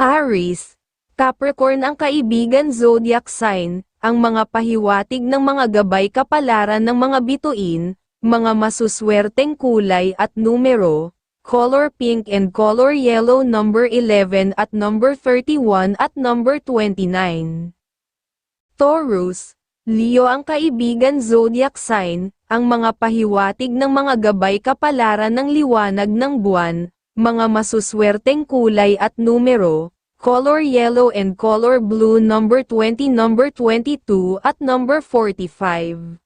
Aries, Capricorn ang kaibigan zodiac sign, ang mga pahiwatig ng mga gabay kapalaran ng mga bituin, mga masuswerteng kulay at numero, color pink and color yellow number 11 at number 31 at number 29. Taurus, Leo ang kaibigan zodiac sign, ang mga pahiwatig ng mga gabay kapalaran ng liwanag ng buwan, mga masuswerteng kulay at numero, color yellow and color blue number 20 number 22 at number 45.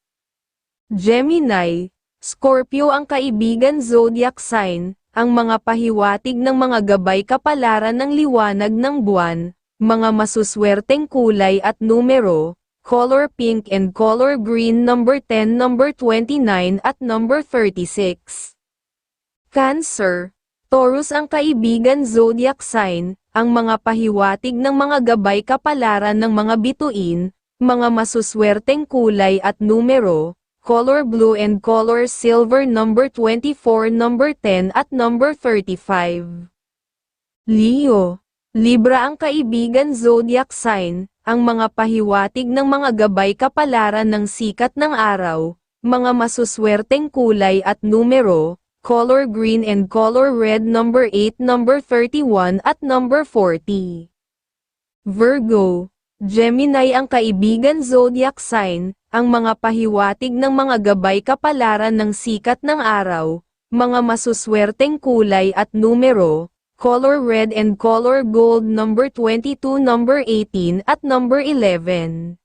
Gemini, Scorpio ang kaibigan zodiac sign, ang mga pahiwatig ng mga gabay kapalaran ng liwanag ng buwan, mga masuswerteng kulay at numero, color pink and color green number 10 number 29 at number 36. Cancer, Taurus ang kaibigan zodiac sign, ang mga pahiwatig ng mga gabay kapalaran ng mga bituin, mga masuswerteng kulay at numero, color blue and color silver number 24 number 10 at number 35. Leo, Libra ang kaibigan zodiac sign, ang mga pahiwatig ng mga gabay kapalaran ng sikat ng araw, mga masuswerteng kulay at numero, color green and color red number 8 number 31 at number 40. Virgo, Gemini ang kaibigan zodiac sign, ang mga pahiwatig ng mga gabay kapalaran ng sikat ng araw, mga masuswerteng kulay at numero, color red and color gold number 22 number 18 at number 11.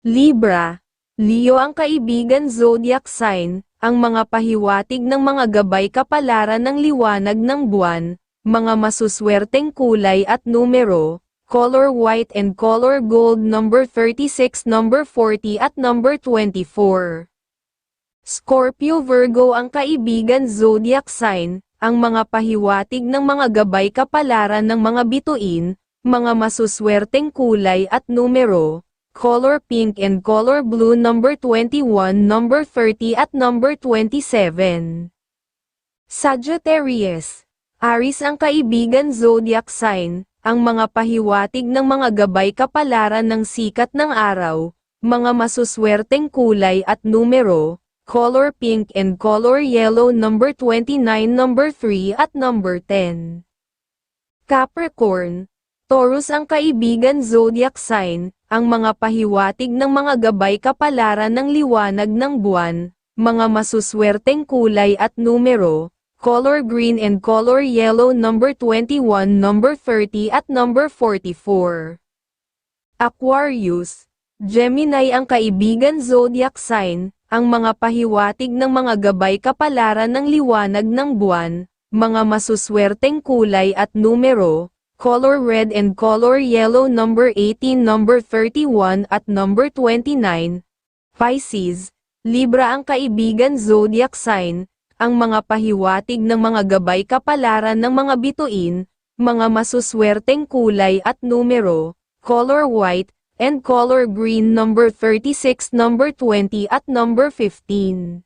Libra, Leo ang kaibigan zodiac sign, ang mga pahiwatig ng mga gabay kapalaran ng liwanag ng buwan, mga masuswerteng kulay at numero, color white and color gold number 36 number 40 at number 24. Scorpio Virgo ang kaibigan zodiac sign, ang mga pahiwatig ng mga gabay kapalaran ng mga bituin, mga masuswerteng kulay at numero, color pink and color blue number 21 number 30 at number 27. Sagittarius, Aries ang kaibigan zodiac sign, ang mga pahiwatig ng mga gabay kapalaran ng sikat ng araw, mga masuswerteng kulay at numero, color pink and color yellow number 29 number 3 at number 10. Capricorn, Taurus ang kaibigan zodiac sign, ang mga pahiwatig ng mga gabay kapalaran ng liwanag ng buwan, mga masuswerteng kulay at numero, color green and color yellow number 21 number 30 at number 44. Aquarius, Gemini ang kaibigan zodiac sign, ang mga pahiwatig ng mga gabay kapalaran ng liwanag ng buwan, mga masuswerteng kulay at numero, color red and color yellow number 18 number 31 at number 29. Pisces, Libra ang kaibigan zodiac sign, ang mga pahiwatig ng mga gabay kapalaran ng mga bituin, mga masuswerteng kulay at numero, color white, and color green number 36 number 20 at number 15.